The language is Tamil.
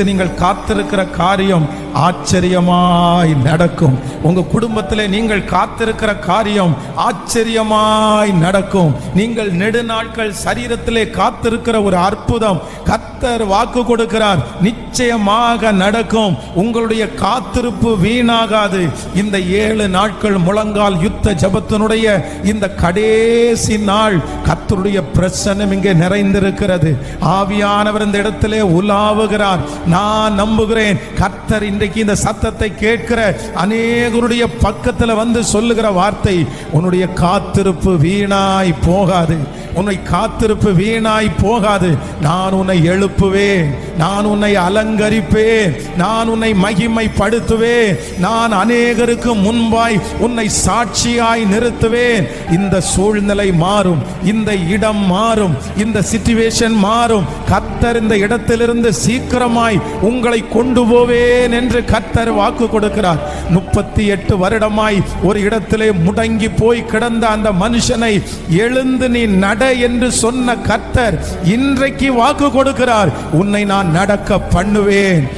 நீங்கள் காத்திருக்கிற காரியம் ஆச்சரியமாய் நடக்கும். உங்க குடும்பத்திலே நீங்கள் காத்திருக்கிற காரியம் ஆச்சரியமாய் நடக்கும். நீங்கள் நெடுநாட்கள் சரீரத்திலே காத்திருக்கிற ஒரு அற்புதம். கத்தர் வாக்கு கொடுக்கிறார் நிச்சயமாக நடக்கும். உங்களுடைய காத்திருப்பு வீணாகாது. இந்த ஏழு நாட்கள் முழங்கால் யுத்த ஜபத்தினுடைய இந்த கடைசி நாள் கத்தருடைய பிரசன்னம் இங்கே நிறைந்திருக்கிறது. ஆவியானவர் இந்த இடத்திலே உலாவுகிறார். நான் நம்புகிறேன். கர்த்தர் இன்றைக்கு இந்த சத்தத்தை கேட்கிற அநேகருடைய பக்கத்தில் வந்து சொல்லுகிற வார்த்தை உன்னுடைய காத்திருப்பு வீணாய் போகாது. உன்னை காத்திருப்பு வீணாய் போகாது. நான் உன்னை எழுப்புவேன். நான் உன்னை அலங்கரிப்பேன். நான் உன்னை மகிமைப்படுத்துவேன். நான் அநேகருக்கு முன்பாய் உன்னை சாட்சியாய் நிறுத்துவேன். இந்த சூழ்நிலை மாறும். இந்த இடம் மாறும். இந்த சிச்சுவேஷன் மாறும். கத்தர் இந்த இடத்திலிருந்து சீக்கிரமாய் உங்களை கொண்டு போவேன் என்று கத்தர் வாக்கு கொடுக்கிறார். முப்பத்தி எட்டு வருடமாய் ஒரு இடத்திலே முடங்கி போய் கிடந்த அந்த மனுஷனை எழுந்து நீ நட என்று சொன்ன கத்தர் இன்றைக்கு வாக்கு கொடுக்கிறார். உன்னை நான் நடக்க பண்ணுவேன்.